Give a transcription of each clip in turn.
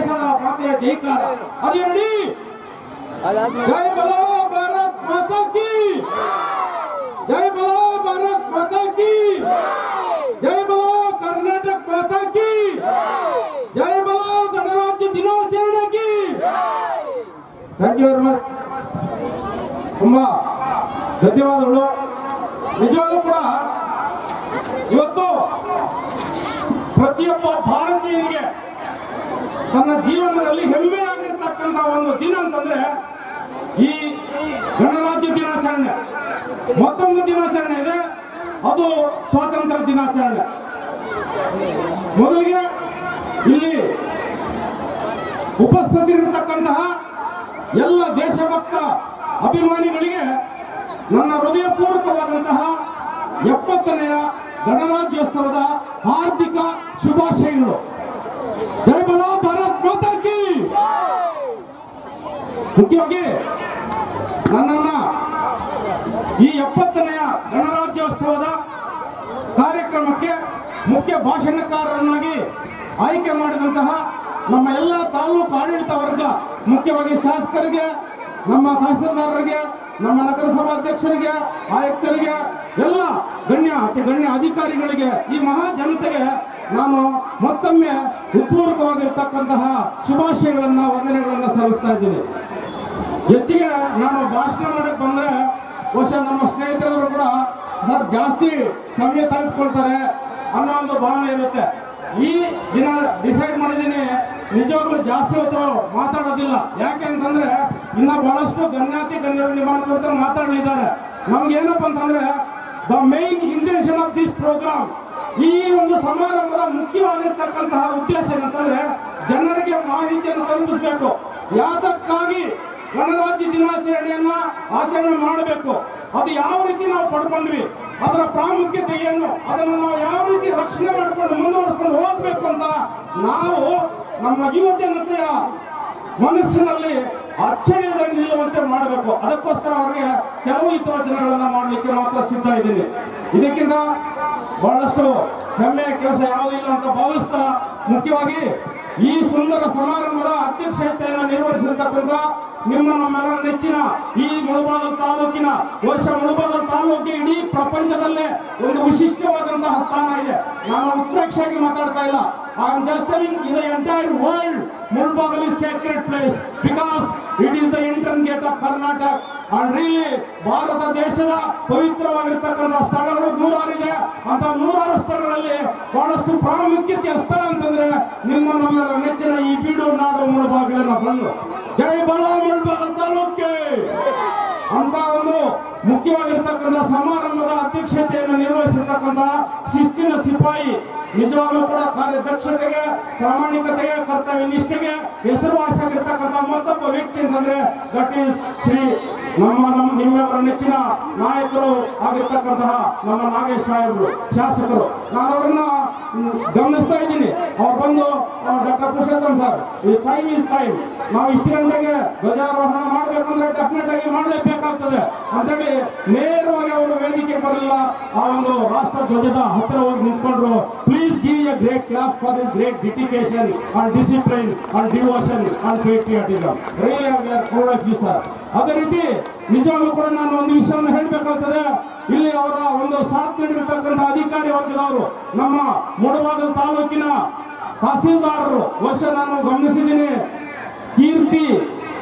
ಭಾರತ ದೇಶದ ಮಾತೆಯ ಜೈಕಾರ ಅದೇ ನೋಡಿ ಜೈ ಬಲೋ ಭಾರತ್ ಮಾತಾ ಕಿ ಜೈ ಬಲೋ ಭಾರತ್ ಮಾತಾ ಕಿ ಜೈ ಬಲೋ ಕರ್ನಾಟಕ ಮಾತಾ ಕಿ ಜೈ ಬಲೋ ಗಣರಾಜ್ಯ ದಿನಾಚರಣೆ ಕಿ ಥ್ಯಾಂಕ್ ಯು ವೆರಿ ಮಚ್ ತುಂಬಾ ಧನ್ಯವಾದಗಳು. ನಿಜವಾಗ್ಲೂ ಕೂಡ ಇವತ್ತು ಪ್ರತಿಯೊಬ್ಬ ಭಾರತೀಯನಿಗೆ ತನ್ನ ಜೀವನದಲ್ಲಿ ಹೆಮ್ಮೆ ಆಗಿರ್ತಕ್ಕಂಥ ಒಂದು ದಿನ ಅಂತಂದ್ರೆ ಈ ಗಣರಾಜ್ಯ ದಿನಾಚರಣೆ. ಮತ್ತೊಂದು ದಿನಾಚರಣೆ ಇದೆ. ಅದು ಸ್ವಾತಂತ್ರ್ಯ ದಿನಾಚರಣೆ. ಮೊದಲಿಗೆ ಇಲ್ಲಿ ಉಪಸ್ಥಿತಿರ್ತಕ್ಕಂತಹ ಎಲ್ಲ ದೇಶಭಕ್ತ ಅಭಿಮಾನಿಗಳಿಗೆ ನನ್ನ ಹೃದಯಪೂರ್ವಕವಾದಂತಹ ಎಪ್ಪತ್ತನೆಯ ಗಣರಾಜ್ಯೋತ್ಸವದ ಹಾರ್ದಿಕ ಶುಭಾಶಯಗಳು. ಭಾರತ್ ಮಾತಾ ಕಿ. ಮುಖ್ಯವಾಗಿ ನನ್ನನ್ನ ಈ ಎಪ್ಪತ್ತನೆಯ ಗಣರಾಜ್ಯೋತ್ಸವದ ಕಾರ್ಯಕ್ರಮಕ್ಕೆ ಮುಖ್ಯ ಭಾಷಣಕಾರರನ್ನಾಗಿ ಆಯ್ಕೆ ಮಾಡಿದಂತಹ ನಮ್ಮ ಎಲ್ಲ ತಾಲೂಕು ಆಡಳಿತ ವರ್ಗ, ಮುಖ್ಯವಾಗಿ ಶಾಸಕರಿಗೆ, ನಮ್ಮ ತಹಸೀಲ್ದಾರರಿಗೆ, ನಮ್ಮ ನಗರಸಭಾಧ್ಯಕ್ಷರಿಗೆ ಆಯುಕ್ತರಿಗೆ, ಎಲ್ಲ ಗಣ್ಯ ಅತಿ ಗಣ್ಯ ಅಧಿಕಾರಿಗಳಿಗೆ ಈ ಮಹಾ ಜನತೆಗೆ ನಾನು ಮತ್ತೊಮ್ಮೆ ಉತ್ಪೂರ್ವಕವಾಗಿರ್ತಕ್ಕಂತಹ ಶುಭಾಶಯಗಳನ್ನ, ವಂದನೆಗಳನ್ನ ಸಲ್ಲಿಸ್ತಾ ಇದ್ದೀನಿ. ಹೆಚ್ಚಿಗೆ ನಾನು ಭಾಷಣ ಮಾಡಕ್ ಬಂದ್ರೆ, ಬಹುಶಃ ನಮ್ಮ ಸ್ನೇಹಿತರು ಕೂಡ ಸರ್ ಜಾಸ್ತಿ ಸಮಯ ತೆಗೆದುಕೊಳ್ತಾರೆ ಅನ್ನೋ ಒಂದು ಭಾವನೆ ಇರುತ್ತೆ. ಈ ದಿನ ಡಿಸೈಡ್ ಮಾಡಿದ್ದೀನಿ, ನಿಜವಾಗ್ಲೂ ಜಾಸ್ತಿ ಹೊತ್ತು ಮಾತಾಡೋದಿಲ್ಲ. ಯಾಕೆ ಅಂತಂದ್ರೆ, ಇನ್ನ ಬಹಳಷ್ಟು ಗಣ್ಯಾತಿ ಗಣ್ಯರು ನಿಮ್ಮ ಮಾತಾಡಲಿದ್ದಾರೆ. ನಮ್ಗೆ ಏನಪ್ಪ ಅಂತಂದ್ರೆ, the main intention of this programme ಈ ಒಂದು ಸಮಾರಂಭದ ಮುಖ್ಯವಾಗಿರ್ತಕ್ಕಂತಹ ಉದ್ದೇಶ ಏನಂತಂದ್ರೆ ಜನರಿಗೆ ಮಾಹಿತಿಯನ್ನು ತಲುಪಿಸಬೇಕು. ಯಾತಕ್ಕಾಗಿ ಗಣರಾಜ್ಯ ದಿನಾಚರಣೆಯನ್ನ ಆಚರಣೆ ಮಾಡಬೇಕು? ಅದು ಯಾವ ರೀತಿ ನಾವು ಪಡ್ಕೊಂಡ್ವಿ? ಅದರ ಪ್ರಾಮುಖ್ಯತೆಯನ್ನು, ಅದನ್ನು ನಾವು ಯಾವ ರೀತಿ ರಕ್ಷಣೆ ಮಾಡಿಕೊಂಡು ಮುಂದುವರಿಸ್ಕೊಂಡು ಹೋಗ್ಬೇಕು ಅಂತ ನಾವು ನಮ್ಮ ಯುವಜನತೆಯ ಮನಸ್ಸಿನಲ್ಲಿ ಅರ್ಚನೆಯಲ್ಲಿ ನಿಲ್ಲುವಂತೆ ಮಾಡಬೇಕು. ಅದಕ್ಕೋಸ್ಕರ ಅವರಿಗೆ ಕೆಲವು ಹಿತವಚನಗಳನ್ನ ಮಾಡಲಿಕ್ಕೆ ಮಾತ್ರ ಸಿದ್ಧ ಇದ್ದೀನಿ. ಇದಕ್ಕಿಂತ ಬಹಳಷ್ಟು ಹೆಮ್ಮೆಯ ಕೆಲಸ ಯಾವುದಿಲ್ಲ ಅಂತ ಭಾವಿಸ್ತಾ ಮುಖ್ಯವಾಗಿ ಈ ಸುಂದರ ಸಮಾರಂಭದ ಅಧ್ಯಕ್ಷತೆಯನ್ನು ನಿರ್ವಹಿಸಿರ್ತಕ್ಕಂಥ ನಿಮ್ಮ ನಮ್ಮೆಲ್ಲ ನೆಚ್ಚಿನ ಈ ಮುಳಬಾದ ತಾಲೂಕಿನ ವರ್ಷ ಮುಳಬಾದ ತಾಲೂಕಿನ ಇಡೀ ಪ್ರಪಂಚದಲ್ಲೇ ಒಂದು ವಿಶಿಷ್ಟವಾದಂತಹ ಸ್ಥಾನ ಇದೆ. ನಾನು ಉತ್ಪ್ರೇಕ್ಷೆಯಾಗಿ ಮಾತಾಡ್ತಾ ಇಲ್ಲ. I am just in entire world Mulbagal is sacred place because it is the intern gate of Karnataka really Bharata ದೇಶದ ಪವಿತ್ರವಾಗಿರ್ತಕ್ಕಂಥ ಸ್ಥಳಗಳು ನೂರಾರಿದೆ. ಅಂತ ನೂರಾರು ಸ್ಥಳಗಳಲ್ಲಿ ಬಹಳಷ್ಟು ಪ್ರಾಮುಖ್ಯತೆಯ ಸ್ಥಳ ಅಂತಂದ್ರೆ ನಿಮ್ಮ ನಮ್ಮ ನೆಚ್ಚಿನ ಈ ಬೀಡು ನಾಡು ಮುಳುಬಾಗಿಲಿನ ಬಂದು ಜೈ ಬಲ ತಾಲೂಕೆ! ಅಂತ ಒಂದು ಮುಖ್ಯವಾಗಿರ್ತಕ್ಕಂಥ ಸಮಾರಂಭದ ಅಧ್ಯಕ್ಷತೆಯನ್ನು ನಿರ್ವಹಿಸಿರ್ತಕ್ಕಂಥ ಶಿಸ್ತಿನ ಸಿಪಾಯಿ, ನಿಜವಾಗ್ಲೂ ಕೂಡ ಕಾರ್ಯದಕ್ಷತೆಗೆ, ಪ್ರಾಮಾಣಿಕತೆಗೆ, ಕರ್ತವ್ಯ ನಿಷ್ಠೆಗೆ ಹೆಸರುವಾಸಿಯಾಗಿರ್ತಕ್ಕಂಥ ಮತ್ತೊಬ್ಬ ವ್ಯಕ್ತಿ ಅಂತಂದ್ರೆ ಈಸ್ ಶ್ರೀ ನಮ್ಮ ನಮ್ಮ ನಿಮ್ಮೆಲ್ಲರ ನೆಚ್ಚಿನ ನಾಯಕರು ಆಗಿರ್ತಕ್ಕಂತಹ ನಮ್ಮ ನಾಗೇಶ್ ಸಾಹೇಬರು ಶಾಸಕರು. ನಾನು ಅವರನ್ನ ಗಮನಿಸ್ತಾ ಇದ್ದೀನಿ. ಅವ್ರು ಬಂದು ಡಾಕ್ಟರ್ ಪುರುಷೋತ್ತಮ್ ಸರ್, ಈ ಟೈಮ್ ಇಸ್ ಟೈಮ್ ನಾವು ಇಷ್ಟು ಗಂಟೆಗೆ ಧ್ವಜಾರೋಹಣ ಮಾಡಬೇಕಂದ್ರೆ ಡೆಫಿನೆಟ್ ಆಗಿ ಮಾಡಲೇಬೇಕಾಗ್ತದೆ. ಅಂತೇಳಿ ನೇರವಾಗಿ ಅವರು ವೇದಿಕೆ ಬರಲಿಲ್ಲ. ಆ ಒಂದು ರಾಷ್ಟ್ರ ಧ್ವಜದ ಹತ್ತಿರ ಹೋಗಿ ನಿಂತ್ಕೊಂಡ್ರು. Please give great great and discipline and devotion and patriotism. Discipline we are proud of you, sir. ಅದೇ ರೀತಿ ನಿಜವಾಗ್ಲೂ ಕೂಡ ನಾನು ಒಂದು ವಿಷಯವನ್ನು ಹೇಳಬೇಕಾಗ್ತದೆ ಇಲ್ಲಿ ಅವರ ಒಂದು ಸಾಥ್ ನೀಡಿರ್ತಕ್ಕಂಥ ಅಧಿಕಾರಿ ವರ್ಗದವರು ನಮ್ಮ ಮುಡಬಾಗಲ್ ತಾಲೂಕಿನ ತಹಸೀಲ್ದಾರರು ವರ್ಷ ನಾನು ಗಮನಿಸಿದ್ದೀನಿ ಕೀರ್ತಿ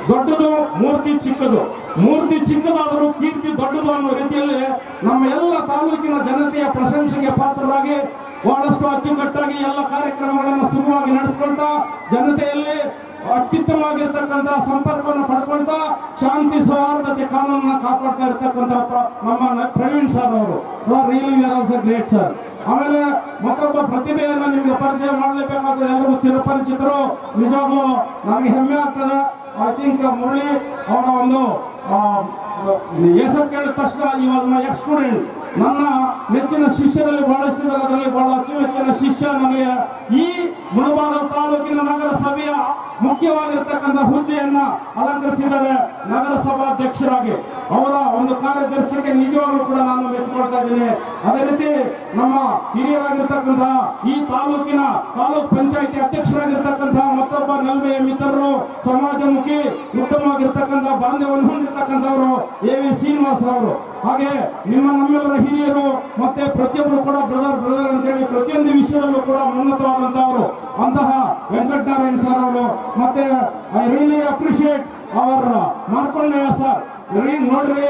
ದೊಡ್ಡದು ಮೂರ್ತಿ ಚಿಕ್ಕದು ಮೂರ್ತಿ ಚಿಕ್ಕದಾದರೂ ಕೀರ್ತಿ ದೊಡ್ಡದು ಅನ್ನೋ ರೀತಿಯಲ್ಲಿ ನಮ್ಮ ಎಲ್ಲ ತಾಲೂಕಿನ ಜನತೆಯ ಪ್ರಶಂಸೆಗೆ ಪಾತ್ರರಾಗಿ ಬಹಳಷ್ಟು ಅಚ್ಚುಕಟ್ಟಾಗಿ ಎಲ್ಲ ಕಾರ್ಯಕ್ರಮಗಳನ್ನು ಸುಗಮವಾಗಿ ನಡೆಸಿಕೊಳ್ತಾ ಜನತೆಯಲ್ಲಿ ಅತ್ಯುತ್ತಮವಾಗಿರ್ತಕ್ಕಂತಹ ಸಂಪರ್ಕವನ್ನು ಪಡ್ಕೊಳ್ತಾ ಶಾಂತಿ ಸೌಹಾರ್ದತೆ ಕಾನೂನನ್ನ ಕಾಪಾಡ್ತಾ ಇರ್ತಕ್ಕಂಥ ನಮ್ಮ ಪ್ರವೀಣ್ ಸರ್ ಅವರು. ಗ್ರೇಟ್ ಸರ್ ಆಮೇಲೆ ಮತ್ತೊಬ್ಬ ಪ್ರತಿಭೆಯನ್ನ ನಿಮ್ಗೆ ಪರಿಚಯ ಮಾಡಲೇಬೇಕಾದ್ರೆ ಎಲ್ಲರೂ ಚಿರಪರಿಚಿತರು ನಿಜವಾಗ್ಲೂ ನನಗೆ ಹೆಮ್ಮೆ ಆಗ್ತದೆ. ಐ ಥಿಂಕ್ ಮುರಳಿ ಅವರ ಒಂದು ಹೆಸರು ಕೇಳಿದ ತಕ್ಷಣ ಇವಾಗ ಎಕ್ಸ್ ಸ್ಟೂಡೆಂಟ್ ನನ್ನ ನೆಚ್ಚಿನ ಶಿಷ್ಯರಲ್ಲಿ ಬಹಳಷ್ಟು ಜನರಲ್ಲಿ ಬಹಳ ಅಚ್ಚುಮೆಚ್ಚಿನ ಶಿಷ್ಯ ನನಗೆ ಈ ಮುಳಬಾಗ ತಾಲೂಕಿನ ನಗರಸಭೆಯ ಮುಖ್ಯವಾಗಿರ್ತಕ್ಕಂಥ ಹುದ್ದೆಯನ್ನ ಅಲಂಕರಿಸಿದ್ದಾರೆ ನಗರಸಭಾಧ್ಯಕ್ಷರಾಗಿ. ಅವರ ಒಂದು ಕಾರ್ಯದರ್ಶಿಗೆ ನಿಜವಾಗ್ಲೂ ಕೂಡ ನಾನು ಮೆಚ್ಚಿಕೊಳ್ತಾ ಇದ್ದೇನೆ. ಅದೇ ರೀತಿ ನಮ್ಮ ಹಿರಿಯರಾಗಿರ್ತಕ್ಕಂತಹ ಈ ತಾಲೂಕಿನ ತಾಲೂಕ್ ಪಂಚಾಯತಿ ಅಧ್ಯಕ್ಷರಾಗಿರ್ತಕ್ಕಂತಹ ಮತ್ತೊಬ್ಬ ನಲ್ಮೆಯ ಮಿತ್ರರು, ಸಮಾಜಮುಖಿ, ಉತ್ತಮವಾಗಿರ್ತಕ್ಕಂಥ ಬಾಂಧವ್ಯವನ್ನು ಹೊಂದಿರತಕ್ಕಂಥವರು ಎ ವಿ ಶ್ರೀನಿವಾಸರವರು. ಹಾಗೆ ನಿಮ್ಮ ನಮ್ಮೆಲ್ಲರ ಹಿರಿಯರು ಮತ್ತೆ ಪ್ರತಿಯೊಬ್ಬರು ಕೂಡ ಬ್ರದರ್ ಬ್ರದರ್ ಅಂತೇಳಿ ಪ್ರತಿಯೊಂದು ವಿಷಯದಲ್ಲೂ ಕೂಡ ಉನ್ನತವಾದಂತಹವರು ಅಂತಹ ವೆಂಕಟನಾರಾಯಣ ಸರ್ ಅವರು. ಮತ್ತೆ I really appreciate our Markondaiah sir ನೋಡ್ರಿ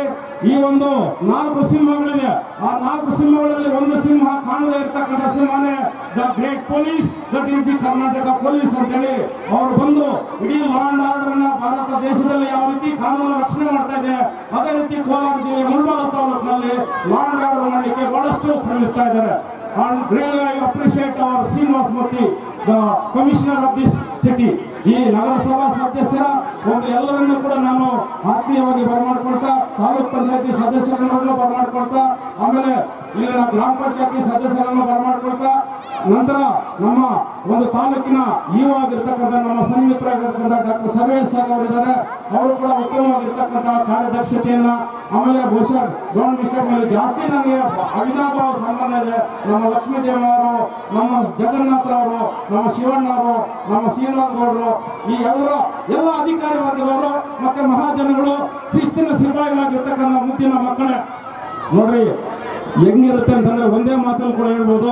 ಈ ಒಂದು ನಾಲ್ಕು ಸಿಂಹಗಳಿದೆ ಆ ನಾಲ್ಕು ಸಿಂಹಗಳಲ್ಲಿ ಒಂದು ಸಿಂಹ ಕಾಣದೇ ಇರ್ತಕ್ಕಂಥ ಸಿಂಹನೇ the great police that is Karnataka police ಅಂತೇಳಿ. ಅವರು ಬಂದು ಇಡೀ ಲಾ ಅಂಡ್ ಆರ್ಡರ್ನ ಭಾರತ ದೇಶದಲ್ಲಿ ಯಾವ ರೀತಿ ಕಾನೂನು ರಕ್ಷಣೆ ಮಾಡ್ತಾ ಇದೆ ಅದೇ ರೀತಿ ಕೋಲಾರ ಜಿಲ್ಲೆ ಮುಳಬಾಗ ತಾಲೂಕಿನಲ್ಲಿ ಲಾ ಆರ್ಡರ್ ಮಾಡಲಿಕ್ಕೆ ಬಹಳಷ್ಟು ಶ್ರಮಿಸ್ತಾ ಇದ್ದಾರೆ. And really I appreciate our Srinivas Murthy, the commissioner of this city. ಈ ನಗರಸಭಾ ಸದಸ್ಯರ ಒಂದು ಎಲ್ಲರನ್ನೂ ಕೂಡ ನಾನು ಆತ್ಮೀಯವಾಗಿ ಬರಮಾಡ್ಕೊಳ್ತಾ, ತಾಲೂಕ್ ಪಂಚಾಯತಿ ಸದಸ್ಯರನ್ನು ಬರಮಾಡ್ಕೊಳ್ತಾ, ಆಮೇಲೆ ಇಲ್ಲಿನ ಗ್ರಾಮ ಪಂಚಾಯತಿ ಸದಸ್ಯರನ್ನು ಬರಮಾಡ್ಕೊಳ್ತಾ ನಂತರ ನಮ್ಮ ಒಂದು ತಾಲೂಕಿನ ಯುವ ಆಗಿರ್ತಕ್ಕಂಥ, ನಮ್ಮ ಸಂಯುಕ್ತರಾಗಿರ್ತಕ್ಕಂಥ ಡಾಕ್ಟರ್ ಸರ್ವೇಶ್ ಸರ್ ಅವರಿದ್ದಾರೆ. ಅವರು ಕೂಡ ಉತ್ತಮವಾಗಿರ್ತಕ್ಕಂಥ ಕಾರ್ಯದಕ್ಷತೆಯನ್ನ ಆಮೇಲೆ ಬಹುಶಃ ಗೌರ್ಮೆಂಟ್ ಮಿಸ್ಟರ್ ಮೇಲೆ ಜಾಸ್ತಿ ನನಗೆ ಅವಿನಾಭಾವ ಸಂಬಂಧ ಇದೆ. ನಮ್ಮ ಲಕ್ಷ್ಮೀದೇವರು ನಮ್ಮ ಜಗನ್ನಾಥರವರು ನಮ್ಮ ಶಿವಣ್ಣವರು, ನಮ್ಮ ಶ್ರೀನಾಥ್ ಗೌಡರು, ಈ ಎಲ್ಲ ಎಲ್ಲ ಅಧಿಕಾರಿ ವರ್ಗದವರು, ಮತ್ತೆ ಮಹಾಜನಗಳು ಶಿಸ್ತಿನ ಸಿಪಾಯಿಗಳಾಗಿರ್ತಕ್ಕಂಥ ಮುದ್ದಿನ ಮಕ್ಕಳೇ. ನೋಡ್ರಿ ಹೆಂಗಿರುತ್ತೆ ಅಂತಂದ್ರೆ ಒಂದೇ ಮಾತಲ್ಲಿ ಕೂಡ ಹೇಳ್ಬೋದು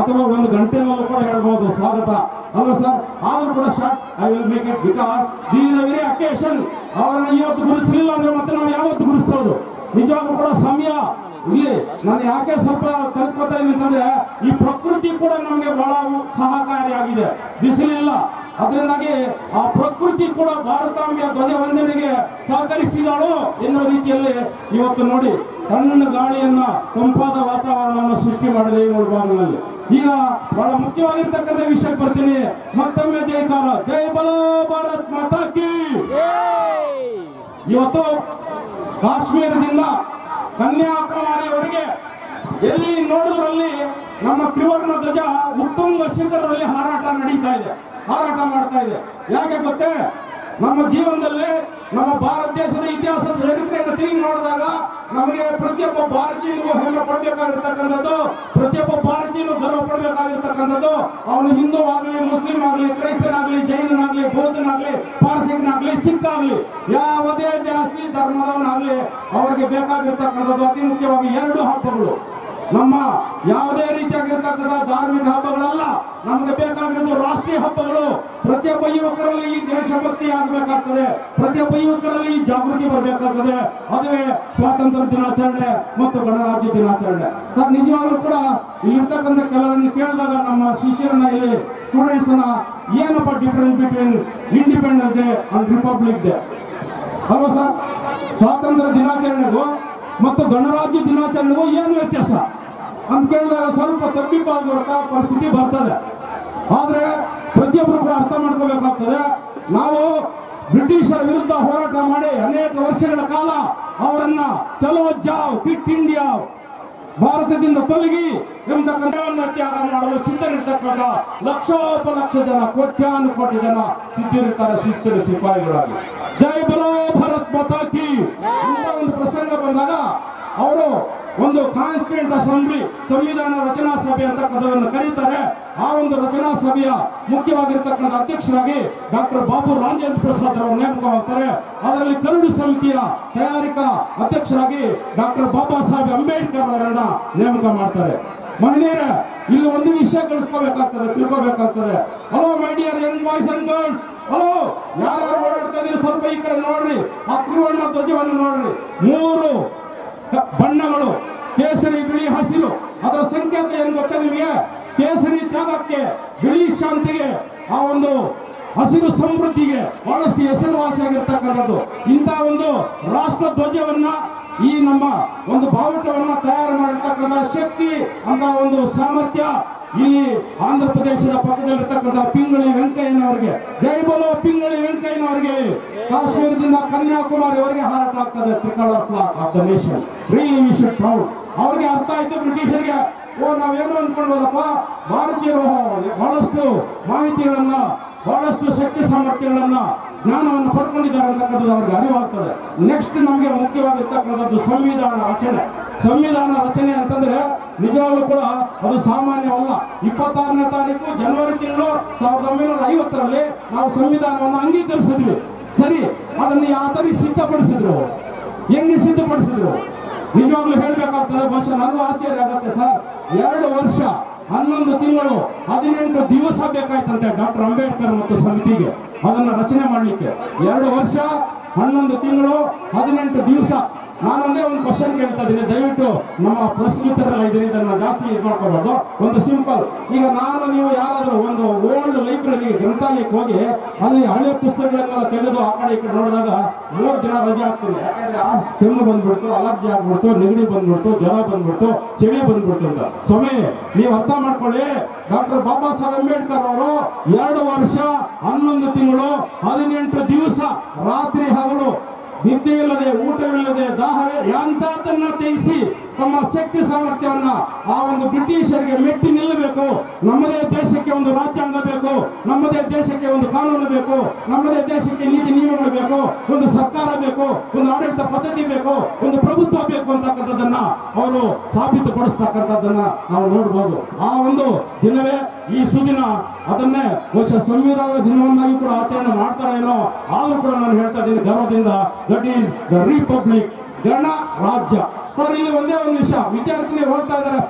ಅಥವಾ ಒಂದು ಗಂಟೆನಲ್ಲೂ ಕೂಡ ಹೇಳ್ಬೋದು. ಸ್ವಾಗತ. ಅಲ್ಲ ಸರ್? ಆದ್ರೂ ಕೂಡ short I will make it because the is very occasion ಅವರನ್ನ ಇವತ್ತು ಗುರುತಿಸಲಿಲ್ಲ ಅಂದ್ರೆ ಮತ್ತೆ ನಾವು ಯಾವತ್ತು ಗುರುತಿಸೋದು? ನಿಜವಾಗ್ಲೂ ಕೂಡ ಸಮಯ. ಇಲ್ಲಿ ನಾನು ಯಾಕೆ ಸ್ವಲ್ಪ ತಲುಪತಾ ಇದ್ದೀನಿ ಅಂತಂದ್ರೆ ಈ ಪ್ರಕೃತಿ ಕೂಡ ನಮಗೆ ಬಹಳ ಸಹಕಾರಿಯಾಗಿದೆ. ಬಿಸಿಲಿಲ್ಲ. ಅದರಿಂದಾಗಿ ಆ ಪ್ರಕೃತಿ ಕೂಡ ಭಾರತಾಂಬೆಯ ಧ್ವಜ ವಂದನೆಗೆ ಸಹಕರಿಸಿದಾಳು ಎನ್ನುವ ರೀತಿಯಲ್ಲಿ ಇವತ್ತು ನೋಡಿ. ತಣ್ಣ ಗಾಳಿಯನ್ನ ತಂಪಾದ ವಾತಾವರಣವನ್ನು ಸೃಷ್ಟಿ ಮಾಡಿದೆ ಈ ಈಗ ಬಹಳ ಮುಖ್ಯವಾಗಿರ್ತಕ್ಕಂಥ ವಿಷಯಕ್ಕೆ ಬರ್ತೀನಿ ಮತ್ತೊಮ್ಮೆ ಜೈಕಾರ ಜೈ ಬಲ ಭಾರತ್ ಮಾತಾ ಇವತ್ತು ಕಾಶ್ಮೀರದಿಂದ ಕನ್ಯಾಕುಮಾರಿಯವರಿಗೆ ಎಲ್ಲಿ ನೋಡಿದ್ರಲ್ಲಿ ನಮ್ಮ ತ್ರಿವರ್ಣ ಧ್ವಜ ಉತ್ತುಂಗ ಶಿಖರದಲ್ಲಿ ಹಾರಾಟ ನಡೀತಾ ಇದೆ. ಹಾರಾಟ ಮಾಡ್ತಾ ಇದೆ. ಯಾಕೆ ಗೊತ್ತೇ? ನಮ್ಮ ಜೀವನದಲ್ಲಿ ನಮ್ಮ ಭಾರತ ದೇಶದ ಇತಿಹಾಸ ಚರಿತ್ರೆಯನ್ನು ತಿರುಗಿ ನೋಡಿದಾಗ ನಮಗೆ ಪ್ರತಿಯೊಬ್ಬ ಭಾರತೀಯನಿಗೂ ಹೆಮ್ಮೆ ಪಡಬೇಕಾಗಿರ್ತಕ್ಕಂಥದ್ದು, ಪ್ರತಿಯೊಬ್ಬ ಭಾರತೀಯನು ಗರ್ವ ಪಡಬೇಕಾಗಿರ್ತಕ್ಕಂಥದ್ದು. ಅವನು ಹಿಂದೂ ಆಗಲಿ, ಮುಸ್ಲಿಂ ಆಗಲಿ, ಕ್ರೈಸ್ತನಾಗಲಿ, ಜೈನನಾಗಲಿ, ಬೌದ್ಧನಾಗಲಿ, ಪಾರ್ಸಿಕನಾಗಲಿ ಸಿಖ್ ಆಗಲಿ ಯಾವುದೇ ಜಾಸ್ತಿ ಧರ್ಮದವನಾಗಲಿ ಅವರಿಗೆ ಬೇಕಾಗಿರ್ತಕ್ಕಂಥದ್ದು ಅತಿ ಮುಖ್ಯವಾಗಿ ಎರಡು ಹಬ್ಬಗಳು. ನಮ್ಮ ಯಾವುದೇ ರೀತಿಯಾಗಿರ್ತಕ್ಕಂಥ ಧಾರ್ಮಿಕ ಹಬ್ಬಗಳಲ್ಲ, ನಮಗೆ ಬೇಕಾಗಿರೋದು ರಾಷ್ಟ್ರೀಯ ಹಬ್ಬಗಳು. ಪ್ರತಿಯೊಬ್ಬ ಯುವಕರಲ್ಲಿ ಈ ದೇಶಭಕ್ತಿ ಆಗ್ಬೇಕಾಗ್ತದೆ. ಪ್ರತಿಯೊಬ್ಬ ಯುವಕರಲ್ಲಿ ಈ ಜಾಗೃತಿ ಬರಬೇಕಾಗ್ತದೆ. ಅದುವೇ ಸ್ವಾತಂತ್ರ್ಯ ದಿನಾಚರಣೆ ಮತ್ತು ಗಣರಾಜ್ಯ ದಿನಾಚರಣೆ. ಸರ್, ನಿಜವಾಗ್ಲೂ ಕೂಡ ಇಲ್ಲಿರ್ತಕ್ಕಂಥ ಕೆಲವರನ್ನು ಕೇಳಿದಾಗ ನಮ್ಮ ಶಿಷ್ಯರನ್ನ ಇಲ್ಲಿ ಸ್ಟೂಡೆಂಟ್ಸ್ ಏನಪ್ಪ difference between independence day and republic day ಅಲ್ವಾ ಸರ್? ಸ್ವಾತಂತ್ರ್ಯ ದಿನಾಚರಣೆಗೂ ಮತ್ತು ಗಣರಾಜ್ಯ ದಿನಾಚರಣೆಗೂ ಏನು ವ್ಯತ್ಯಾಸ? ಅಂತ ಕೇಳಿದಾಗ ಸ್ವಲ್ಪ ತಪ್ಪಿಪಾಗುವಂತ ಪರಿಸ್ಥಿತಿ ಬರ್ತದೆ. ಆದ್ರೆ ಪ್ರತಿಯೊಬ್ಬರು ಅರ್ಥ ಮಾಡ್ಕೋಬೇಕಾಗ್ತದೆ. ನಾವು ಬ್ರಿಟಿಷರ ವಿರುದ್ಧ ಹೋರಾಟ ಮಾಡಿ ಅನೇಕ ವರ್ಷಗಳ ಕಾಲ ಅವರನ್ನ ಚಲೋ ಜಾವ್ ಕ್ವಿಟ್ ಇಂಡಿಯಾ ಭಾರತದಿಂದ ತೊಲಗಿ ಎಂಬತಕ್ಕಂಥವನ್ನ ತ್ಯಾಗ ಮಾಡಲು ಸಿದ್ಧರಿರ್ತಕ್ಕಂಥ ಲಕ್ಷೋಪಲಕ್ಷ ಜನ ಕೋಟ್ಯಾನು ಕೋಟಿ ಜನ ಸಿದ್ಧರಿರ್ತಾರೆ ಶಿಸ್ತಿನ ಸಿಪಾಯಿಗಳಾಗಿ. ಜೈ ಬಲೋ ಭಾರತ್ ಮಾತಾ ಕಿ. ಇಂಥ ಒಂದು ಪ್ರಸಂಗ ಬಂದಾಗ ಅವರು ಒಂದು ಕಾನ್ಸ್ಟಿಟ್ಯೂಂಟ್ ಅಸೆಂಬ್ಲಿ ಸಂವಿಧಾನ ರಚನಾ ಸಭೆ ಅಂತಕ್ಕಂಥದನ್ನು ಕರೀತಾರೆ. ಆ ಒಂದು ರಚನಾ ಸಭೆಯ ಮುಖ್ಯವಾಗಿರ್ತಕ್ಕಂಥ ಅಧ್ಯಕ್ಷರಾಗಿ ಡಾಕ್ಟರ್ ಬಾಬು ರಾಜೇಂದ್ರ ಪ್ರಸಾದ್ ಅವರು ನೇಮಕವಾಗ್ತಾರೆ ಅದರಲ್ಲಿ ಕರಡು ಸಮಿತಿಯ ತಯಾರಿಕಾ ಅಧ್ಯಕ್ಷರಾಗಿ ಡಾಕ್ಟರ್ ಬಾಬಾ ಸಾಹೇಬ್ ಅಂಬೇಡ್ಕರ್ ಅವರನ್ನ ನೇಮಕ ಮಾಡ್ತಾರೆ. ಮಹಿಳೆಯರ, ಇಲ್ಲಿ ಒಂದು ವಿಷಯ ಕಳಿಸ್ಕೋಬೇಕಾಗ್ತದೆ, ತಿಳ್ಕೋಬೇಕಾಗ್ತದೆ. Hello my dear young boys and girls hello ಯಾರ್ಯಾರು ಓಡಾಡ್ತಾ ಇದೀರಿ ಸ್ವಲ್ಪ ಈ ಕಡೆ ನೋಡ್ರಿ. ಆ ಧ್ವಜವನ್ನು ನೋಡ್ರಿ. ಮೂರು ಬಣ್ಣಗಳು, ಕೇಸರಿ ಬಿಳಿ ಹಸಿರು. ಅದರ ಸಂಕೇತ ಏನು ಗೊತ್ತಾ ನಿಮಗೆ? ಕೇಸರಿ ತ್ಯಾಗಕ್ಕೆ, ಬಿಳಿ ಶಾಂತಿಗೆ, ಆ ಒಂದು ಹಸಿರು ಸಮೃದ್ಧಿಗೆ ಬಹಳಷ್ಟು ಹೆಸರುವಾಸಿಯಾಗಿರ್ತಕ್ಕಂಥದ್ದು. ಇಂಥ ಒಂದು ರಾಷ್ಟ್ರ ಧ್ವಜವನ್ನ ಈ ನಮ್ಮ ಒಂದು ಬಾವುಟವನ್ನ ತಯಾರು ಮಾಡಿರ್ತಕ್ಕಂಥ ಶಕ್ತಿ ಅಂತ ಒಂದು ಸಾಮರ್ಥ್ಯ ಇಲ್ಲಿ ಆಂಧ್ರ ಪ್ರದೇಶದ ಪಕ್ಕದಲ್ಲಿರ್ತಕ್ಕಂಥ ಪಿಂಗಳಿ ವೆಂಕಯ್ಯನವರಿಗೆ, ಜೈ ಬೋಲೋ ಪಿಂಗಳಿ ವೆಂಕಯ್ಯನವರಿಗೆ, ಕಾಶ್ಮೀರದಿಂದ ಕನ್ಯಾಕುಮಾರಿವರೆಗೆ ಹಾರಾಟ ಆಗ್ತದೆ, tricolour flag of the nation. ಅವ್ರಿಗೆ ಅರ್ಥ ಆಯ್ತು ಬ್ರಿಟಿಷರಿಗೆ. ಓ, ನಾವೇನು ಅನ್ಕೊಂಡ್ವಲ್ಲಪ್ಪ ಭಾರತೀಯರು ಬಹಳಷ್ಟು ಮಾಹಿತಿಗಳನ್ನ, ಬಹಳಷ್ಟು ಶಕ್ತಿ ಸಾಮರ್ಥ್ಯಗಳನ್ನ ಜ್ಞಾನವನ್ನು ಪಡ್ಕೊಂಡಿದ್ದಾರೆ ಅಂತಕ್ಕಂಥದ್ದು ಅವ್ರಿಗೆ ಅರಿವಾಗ್ತದೆ. ನೆಕ್ಸ್ಟ್ ನಮಗೆ ಮುಖ್ಯವಾಗಿರ್ತಕ್ಕಂಥದ್ದು ಸಂವಿಧಾನ ರಚನೆ. ಸಂವಿಧಾನ ರಚನೆ ಅಂತಂದ್ರೆ ನಿಜವಾಗ್ಲೂ ಕೂಡ ಅದು ಸಾಮಾನ್ಯವಲ್ಲ. ಇಪ್ಪತ್ತಾರನೇ ತಾರೀಕು ಜನವರಿ ತಿಂಗಳು ಸಾವಿರದ ಒಂಬೈನೂರ ಐವತ್ತರಲ್ಲಿ ನಾವು ಸಂವಿಧಾನವನ್ನು ಅಂಗೀಕರಿಸಿದ್ವಿ. ಸರಿ, ಅದನ್ನು ಯಾವ ಸಿದ್ಧಪಡಿಸಿದ್ರು? ಹೆಂಗೆ ಸಿದ್ಧಪಡಿಸಿದ್ರು? ನಿಜವಾಗ್ಲೂ ಹೇಳ್ಬೇಕಾಗ್ತದೆ, ಬಹುಶಃ ನನಗೂ ಆಶ್ಚರ್ಯ ಆಗತ್ತೆ ಸರ್. ಎರಡು ವರ್ಷ, ಹನ್ನೊಂದು ತಿಂಗಳು, ಹದಿನೆಂಟು ದಿವಸ ಬೇಕಾಯ್ತಂತೆ ಡಾಕ್ಟರ್ ಅಂಬೇಡ್ಕರ್ ಮತ್ತು ಸಮಿತಿಗೆ. ಅದನ್ನ ರಚನೆ ಮಾಡಲಿಕ್ಕೆ. ಎರಡು ವರ್ಷ ಹನ್ನೊಂದು ತಿಂಗಳು ಹದಿನೆಂಟು ದಿವಸ. ನಾನೊಂದೇ ಒಂದು ಕ್ವಶನ್ ಕೇಳ್ತಾ ಇದ್ದೀನಿ. ದಯವಿಟ್ಟು ನಮ್ಮ ಪ್ರಶ್ನಿತರೆಲ್ಲ ಇದ್ದೀರಿ ಇದನ್ನ ಜಾಸ್ತಿ ಇದು ಮಾಡ್ಕೋಬಾರ್ದು. ಒಂದು ಸಿಂಪಲ್ ಈಗ ನಾನು, ನೀವು ಯಾರಾದರೂ ಒಂದು ಓಲ್ಡ್ ಲೈಬ್ರರಿ ಗ್ರಂಥಾಲಯಕ್ಕೆ ಹೋಗಿ ಅಲ್ಲಿ ಹಳೆ ಪುಸ್ತಕಗಳನ್ನೆಲ್ಲ ತೆಗೆದು ಆ ಕಡೆ ಈ ಕಡೆ ನೋಡಿದಾಗ ಮೂರು ದಿನ ರಜೆ ಆಗ್ತದೆ. ಯಾಕಂದ್ರೆ ಕೆಮ್ಮು ಬಂದ್ಬಿಡ್ತು, ಅಲರ್ಜಿ ಆಗ್ಬಿಡ್ತು, ನೆಗಡಿ ಬಂದ್ಬಿಡ್ತು, ಜ್ವರ ಬಂದ್ಬಿಡ್ತು, ಚಳಿ ಬಂದ್ಬಿಡ್ತು ಅಂತ. ಸ್ವಾಮಿ, ನೀವು ಅರ್ಥ ಮಾಡ್ಕೊಳ್ಳಿ. ಡಾಕ್ಟರ್ ಬಾಬಾ ಸಾಹೇಬ್ ಅಂಬೇಡ್ಕರ್ ಅವರು ಎರಡು ವರ್ಷ, ಹನ್ನೊಂದು ತಿಂಗಳು, ಹದಿನೆಂಟು ದಿವಸ ರಾತ್ರಿ ಹಗಲು ನಿದ್ದೆ ಇಲ್ಲದೆ ಊಟವಿಲ್ಲದೆ, ದಾಹವೇ ಯಾಂತಾತನ್ನ ತ್ಯಜಿಸಿ ತಮ್ಮ ಶಕ್ತಿ ಸಾಮರ್ಥ್ಯವನ್ನ ಆ ಒಂದು ಬ್ರಿಟಿಷರಿಗೆ ಮೆಟ್ಟಿ ನಿಲ್ಲಬೇಕು. ನಮ್ಮದೇ ದೇಶಕ್ಕೆ ಒಂದು ರಾಜ್ಯಾಂಗ ಬೇಕು. ನಮ್ಮದೇ ದೇಶಕ್ಕೆ ಒಂದು ಕಾನೂನು ಬೇಕು. ನಮ್ಮದೇ ದೇಶಕ್ಕೆ ನೀತಿ ನಿಯಮಗಳು ಬೇಕು. ಒಂದು ಸರ್ಕಾರ ಬೇಕು. ಒಂದು ಆಡಳಿತ ಪದ್ಧತಿ ಬೇಕು. ಒಂದು ಪ್ರಭುತ್ವ ಬೇಕು ಅಂತಕ್ಕಂಥದ್ದನ್ನ ಅವರು ಸಾಬೀತುಪಡಿಸ್ತಕ್ಕಂಥದ್ದನ್ನ ನಾವು ನೋಡ್ಬೋದು. ಆ ಒಂದು ದಿನವೇ ಈ ಸುದಿನ ಅದನ್ನೇ ವರ್ಷ ಸಂವಿಧಾನದ ದಿನವನ್ನಾಗಿ ಕೂಡ ಆಚರಣೆ ಮಾಡ್ತಾರೇನೋ ಆದ್ರೂ ಕೂಡ ನಾನು ಹೇಳ್ತಾ ಇದ್ದೀನಿ, ಗರ್ವದಿಂದ. ದಟ್ ಈಸ್ ದ ರಿಪಬ್ಲಿಕ್ ಗಣರಾಜ್ಯ. ಸರ್, ಇಲ್ಲಿ ಒಂದೇ ಒಂದು ವಿಷಯ ವಿದ್ಯಾರ್ಥಿನಿ ಹೋಗ್ತಾ ಇದ್ದಾರೆ.